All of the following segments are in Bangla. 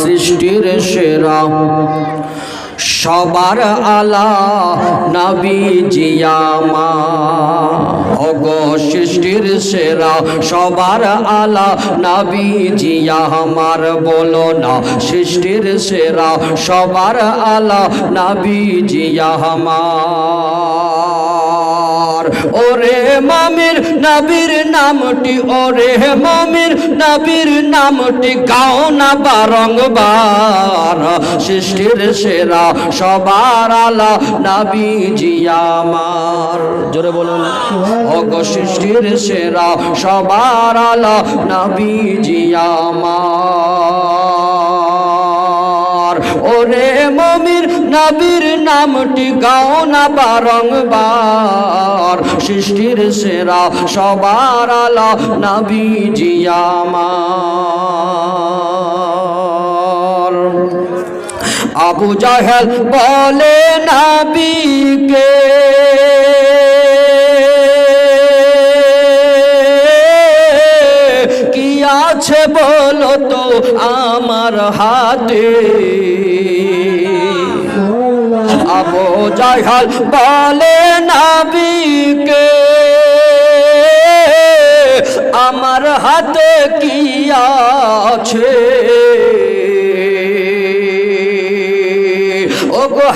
সৃষ্টির সেরা। সবার আলা নবী জিয়ামা অগো সৃষ্টির সেরা, সবার আলা নবী জিয়া আমার। বলো না, সৃষ্টির সেরা, সবার আলা নবী জিয়া আমার। ওরে মামির নাবির নামটি, ওরে মামির নাবির নামটি, গাও না বারংবার সৃষ্টির সেরা সবার আলা নবী জিয়ামার জোরে বলুন, অগ সৃষ্টির সেরা সবার আলা নবী জিয়ামার ওরে মমির নবীর নামটি গাও না বারংবার সৃষ্টির সেরা সবার আলা নবী জিয়ামার আবু জাহেল বলে নবীকে আমার হাতে। আবু জাহাল বলে নাবিকে আমার হাতে কি আছে?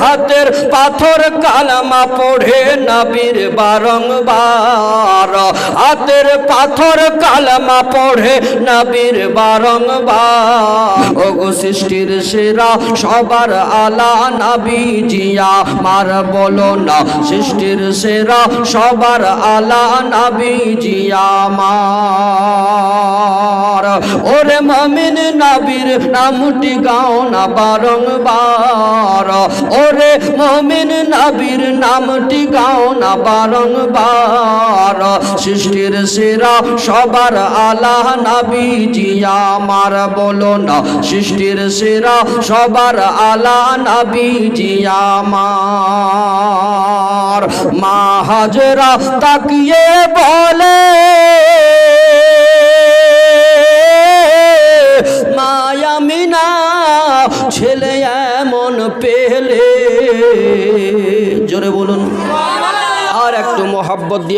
হাতের পাথর কালামা পড়ে নবীর বারংবার। হাতের পাথর কালামা পড়ে নবীর বারংবার। ওগো সৃষ্টির সেরা সবার আলা নবী জিয়া, মার বলো না, সৃষ্টির সেরা সবার আলা নবী জিয়া মার ওরে মমিন নবীর নামটি গাও না বারংবার। ওরে মমিন নবীর নামটি গাও না বারংবার। সৃষ্টির সেরা সবার আলা নবী জিয়া মার বলো না সৃষ্টির সেরা সবার আলা নবী জিয়া মার মা হাজরা তাকিয়ে বলে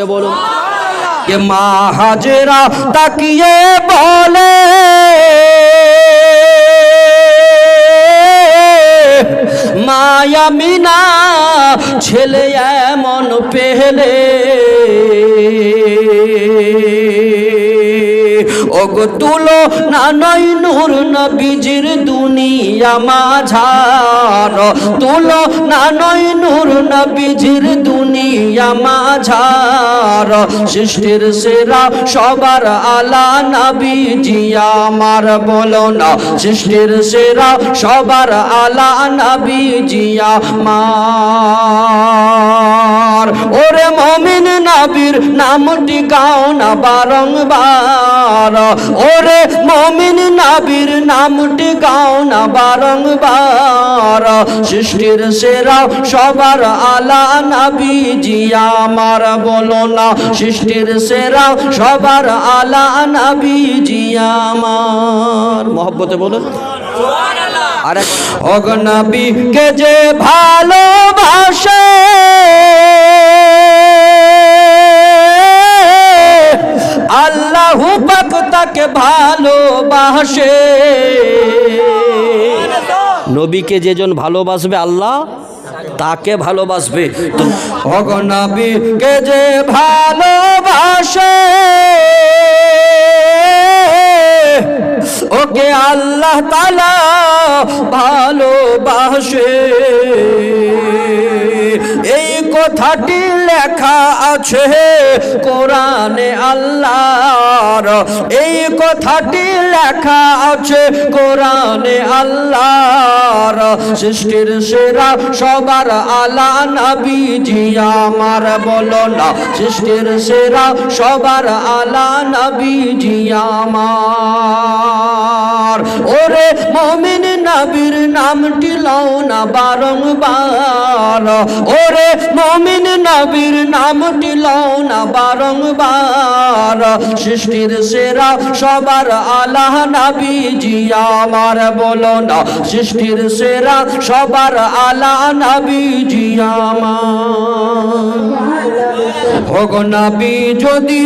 দিয়ে বলুন কে মা হাজরা তাকিয়ে বলে মায়ামিনা ছেলে এমন পেলে। ওগো তুলো না নয় নূর নবীজির দুনিয়া মাঝার। তুলো না নয় নূর নবীজির দুনিয়া মাঝার। সৃষ্টির সেরা সবার আলা নবী জিয়া আমার বলো না। সৃষ্টির সেরা সবার আলা নবী জিয়া মার ওরে মমিন নবীর নামটি গাও না বারংবার। ওরে মমিন নাবির নামটি গাও না বারংবার। সৃষ্টির সেরা সবার আলা নাবি জিয়া আমার বলো না। সৃষ্টির সেরা সবার আলা নাবি জিয়া আমার। মহব্বতে বলুন আর অগনাবি কে যে ভালোবাসে, আল্লাহ পাক তাকে ভালোবাসে। নবীকে যেজন ভালোবাসবে আল্লাহ, তাকে ভালোবাসবে। তো অগনবীকে যে ভালোবাসে, ওকে আল্লাহ তালা ভালোবাসে। এই কথাটি লেখা আছে কোরআনে আল্লাহর। এই কথাটি লেখা আছে কোরআনে আল্লাহর। সৃষ্টির সেরা সবার আলা নবী জি আমার বলো না। সৃষ্টির সেরা সবার আলা নবী জি আমার। ওরে মমিন নবীর নামটি লও না বারংবার। ওরে মমিন নবীর নামটি লও না বারংবার। সৃষ্টির সেরা সবার আলাহ নবী জি আমার বলো না। সৃষ্টির সেরা সবার আলা নবী জি আমার ভগনাবি যদি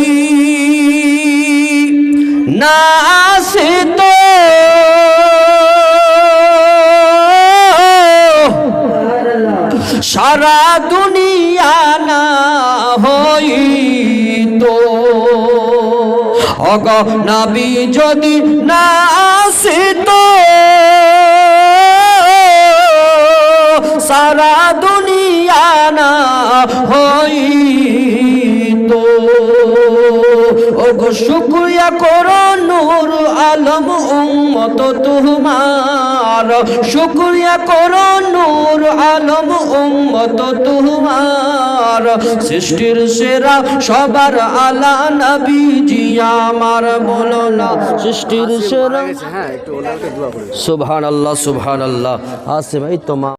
না আসে তো সারা দুনিয়া না হইতো। অগ নাবি যদি না আসে তো সারা দুনিয়া না হইতো। ওগো শুক্রিয়া করো নূর আলম উম্মত তোমার শুক্রিয়া করো নূর আলম উম্মত তোমার সৃষ্টির সেরা সবার আলা নবী জি আমার বলো না সৃষ্টির সেরা সুবহান আল্লাহ সুবহান আল্লাহ আসে ভাই তোমার